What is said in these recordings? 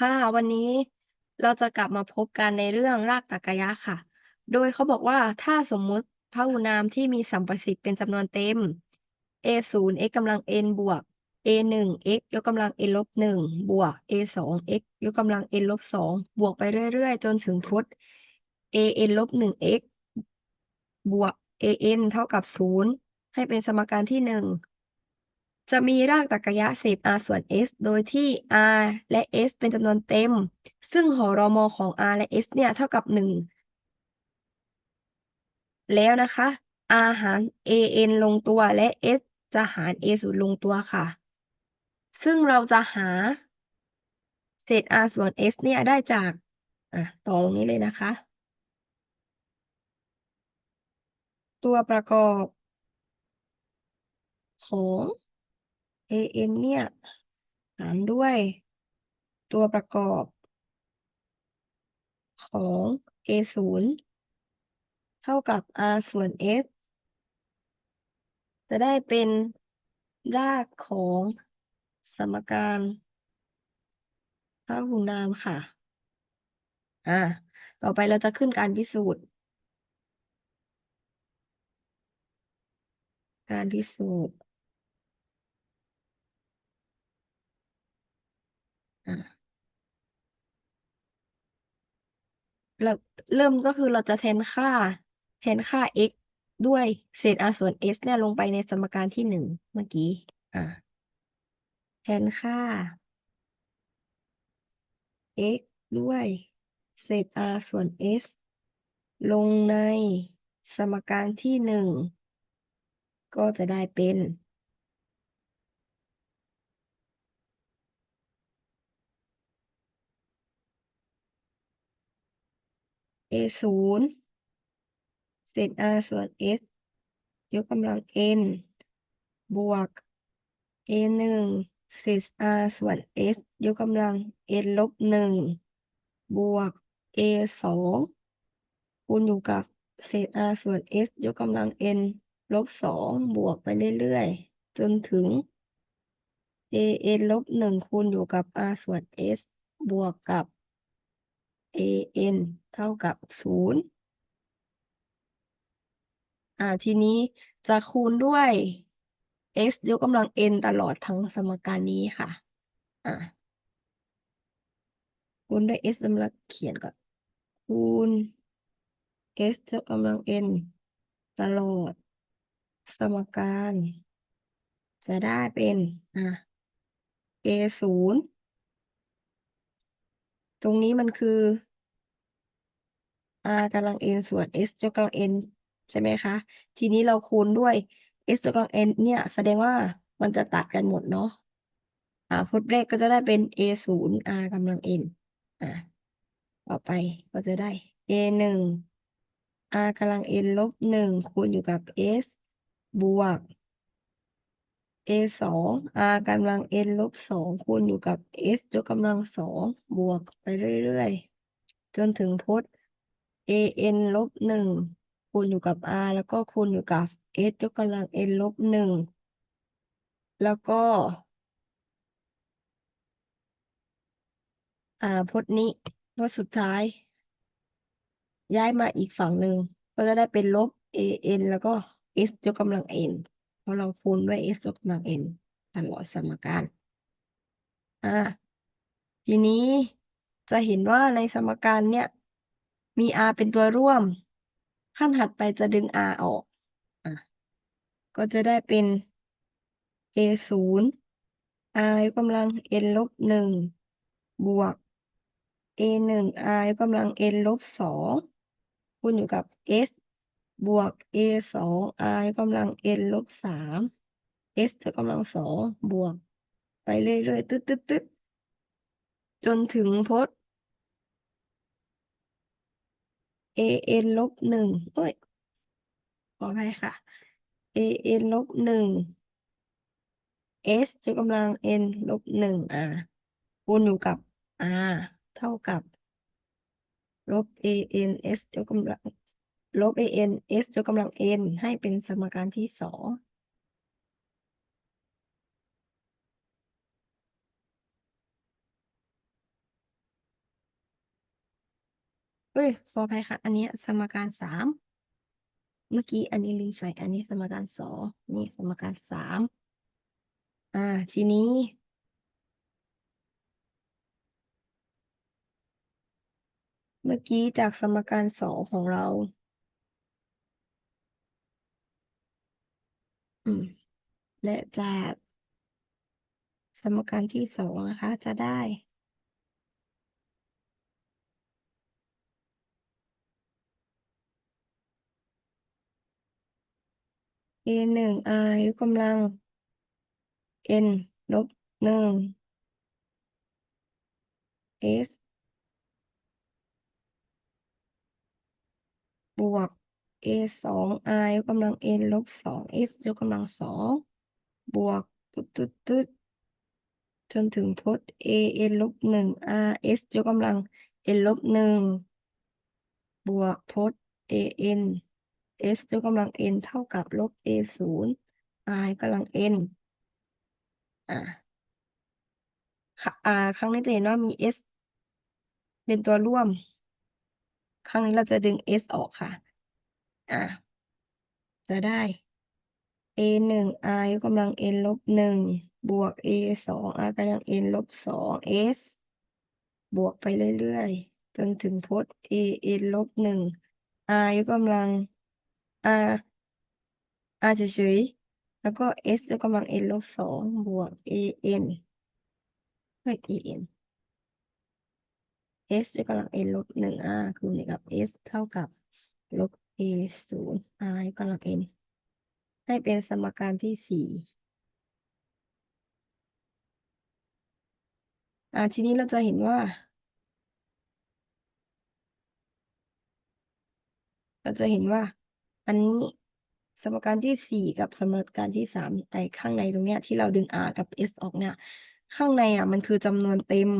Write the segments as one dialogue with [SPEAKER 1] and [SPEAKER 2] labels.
[SPEAKER 1] ค่ะ วันนี้เราจะกลับมาพบกันในเรื่องรากตรรกะยะค่ะ โดยเขาบอกว่าถ้าสมมุติพหุนามที่มีสัมประสิทธิ์เป็นจำนวนเต็ม a 0 x กำลัง n บวก a 1 x ยกกำลัง n ลบ1บวก a 2 x ยกกำลัง n ลบ2บวกไปเรื่อยๆ จนถึงพจน์ a n ลบ1 x บวก a n เท่ากับ0ให้เป็นสมการที่1 จะมีรากตรรกะยะเศษ r ส่วน s โดยที่ r และ s เป็นจำนวนเต็ม ซึ่งหอรอมของ r และ s เนี่ยเท่ากับ 1 แล้วนะคะ r หาร a n ลงตัวและ s จะหาร a 0ลงตัวค่ะ ซึ่งเราจะหาเศษ r ส่วน s เนี่ยได้จากอะต่อตรงนี้เลยนะคะ ตัวประกอบของ a n เนี่ย หารด้วยตัวประกอบ ของ a 0เท่ากับ r ส่วน s จะได้เป็นรากของสมการพหุนามค่ะ อ่า ต่อไปเราจะขึ้นการพิสูจน์ การพิสูจน์ เราเริ่มก็คือเราจะแทนค่า แทนค่า x ด้วยเศษ r ส่วน s เนี่ยลงไปในสมการที่หนึ่งเมื่อกี้ อ่า แทนค่า x ด้วยเศษ r ส่วน s ลงในสมการที่หนึ่งก็จะได้เป็น a ศูนย์เศษ r ส่วน s ยกกำลัง n บวก a หนึ่งเศษ r ส่วน s ยกกำลัง n ลบหนึ่งบวก a สองคูณอยู่กับเศษ r ส่วน s ยกกำลัง n ลบสองบวกไปเรื่อยๆ จนถึง a n ลบหนึ่งคูณอยู่กับ r ส่วน s บวกกับ a n เท่ากับศูนย์อ่าทีนี้จะคูณด้วย s ยกกำลัง n ตลอดทั้งสมการนี้ค่ะ อ่าคูณด้วย s กำลังเขียนก่อน คูณ s ยกกำลัง n ตลอด สมการ จะได้เป็น อ่า a ศูนย์ ตรงนี้มันคือ r กำลัง n ส่วน s ยกกำลัง n ใช่ไหมคะ ทีนี้เราคูณด้วย s ยกกำลัง n เนี่ย แสดงว่ามันจะตัดกันหมดเนาะอ่าพจน์แรกก็จะได้เป็น a ศูนย์ r กำลัง n อ่าต่อไปก็จะได้ a หนึ่ง r กำลัง n ลบหนึ่งคูณอยู่กับ s บวก a สอง r กำลัง n ลบสองคูณอยู่กับ s ยกกำลังสองบวกไปเรื่อยๆ จนถึงพจน์ a n ลบหนึ่งคูณอยู่กับ r แล้วก็คูณอยู่กับ s ยกกำลัง n ลบหนึ่งแล้วก็อ่าพจน์นี้พจน์สุดท้าย ย้ายมาอีกฝั่งหนึ่งก็จะได้เป็นลบ a n แล้วก็ s ยกกำลัง n เพราะเราคูณด้วย s ยกกำลัง n ตลอดสมการ อ่า ทีนี้จะเห็นว่าในสมการเนี่ย มี r เป็นตัวร่วม ขั้นถัดไปจะดึง r ออกอะก็จะได้เป็น a ศูนย์ r ยกกำลัง n ลบหนึ่งบวก a หนึ่ง r ยกกำลัง n ลบสองคูณอยู่กับ s บวก a สอง r กำลัง n ลบสาม s ยกกำลังสองบวก ไปเรื่อยๆตึ๊ดตึ๊ดตึ๊ดจนถึงพจน์ a n ลบหนึ่งเอ้ยขออภัยค่ะ a n ลบหนึ่ง s ยกกำลัง n ลบหนึ่ง r คูณอยู่กับ r เท่ากับ ลบ a n s ยกกำลัง ลบ a n x ยกกำลัง n ให้เป็นสมการที่สองเอ้ยขออภัยค่ะ อันนี้สมการสามเมื่อกี้อันนี้ลืมใส่ อันนี้สมการสองนี่สมการสามอ่า ทีนี้เมื่อกี้จากสมการสองของเรา อืม และจากสมการที่สองนะคะ จะได้ a หนึ่ง r ยกกำลัง n ลบหนึ่ง s บวก a สอง r ยกกำลัง n ลบสอง s ยกกำลังสองบวกตึ๊ดตึ๊ดตึ๊ดจนถึงพจน์ a n ลบหนึ่ง r s ยกกำลัง n ลบหนึ่งบวกพจน์ a n s ยกกำลัง n เท่ากับลบ a ศูนย์ r ยกกำลัง n อะค่ะอ่าครั้งนี้จะเห็นว่ามี s เป็นตัวร่วม ครั้งนี้เราจะดึง s ออกค่ะ อะจะได้ a หนึ่ง r ยกกำลัง n ลบหนึ่งบวก a สอง r กำลัง n ลบสอง s บวกไปเรื่อยๆ จนถึงพจน์ a n ลบหนึ่ง r ยกกำลัง r r เฉยๆ แล้วก็ s ยกกำลัง n ลบสองบวก a n เฮ้ย a n s ยกกำลัง n ลบหนึ่ง r คูณกับ s เท่ากับลบ a ศูนย์ r ยกกำลัง n ให้เป็นสมการที่สี่อ่าทีนี้เราจะเห็นว่า เราจะเห็นว่า อันนี้สมการที่สี่กับสมการที่สามไอ้ข้างในตรงเนี้ยที่เราดึง r กับ s ออกเนี่ย ข้างในอะมันคือจำนวนเต็ม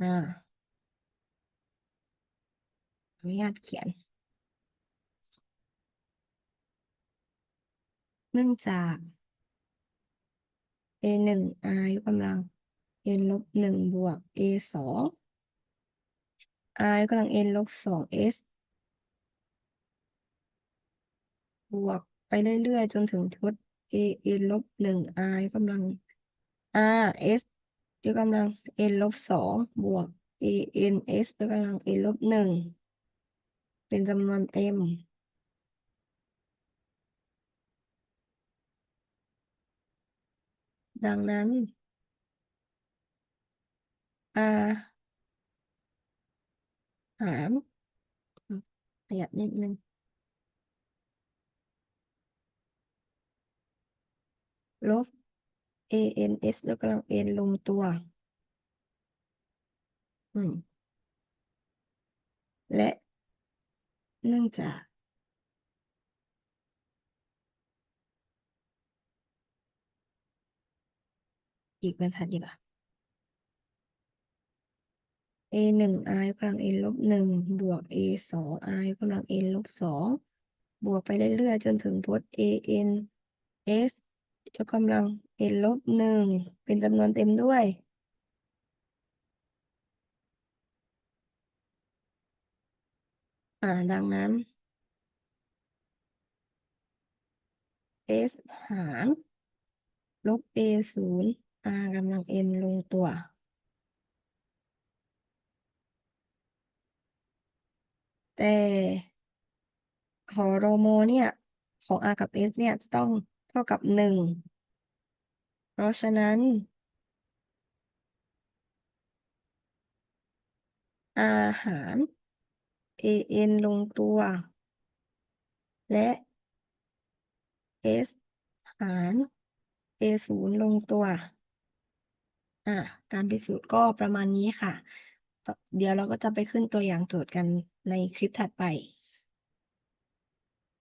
[SPEAKER 1] อ่าขออนุญาตเขียน เนื่องจาก a หนึ่ง r ยกกำลัง n ลบหนึ่งบวก a สอง r ยกกำลัง n ลบสอง s บวกไปเรื่อยๆ จนถึงพจน์ a n ลบหนึ่ง r ยกกำลัง r s ยกกำลัง n ลบสองบวก a n s ยกกำลัง n ลบหนึ่งเป็นจำนวนเต็ม ดังนั้น r หารอืมขยับนิดนึงลบ a n s ยกกำลัง n ลงตัว อืม และ เนื่องจาก อีกบรรทัดดีกว่า a หนึ่ง r ยกกำลัง n ลบหนึ่งบวก a สอง r ยกกำลัง n ลบสองบวกไปเรื่อยๆจนถึงพจน์ a n s ยกกำลัง n ลบหนึ่งเป็นจำนวนเต็มด้วย อ่าดังนั้น s หารลบ a ศูนย์ r กำลัง n ลงตัว แต่หอรมเนี่ย ของ r กับ s เนี่ยจะต้อง เท่ากับหนึ่ง เพราะฉะนั้น r หาร an ลงตัว และ s หาร a ศูนย์ลงตัวอะการพิสูจน์ก็ประมาณนี้ค่ะ เดี๋ยวเราก็จะไปขึ้นตัวอย่างโจทย์กันในคลิปถัดไป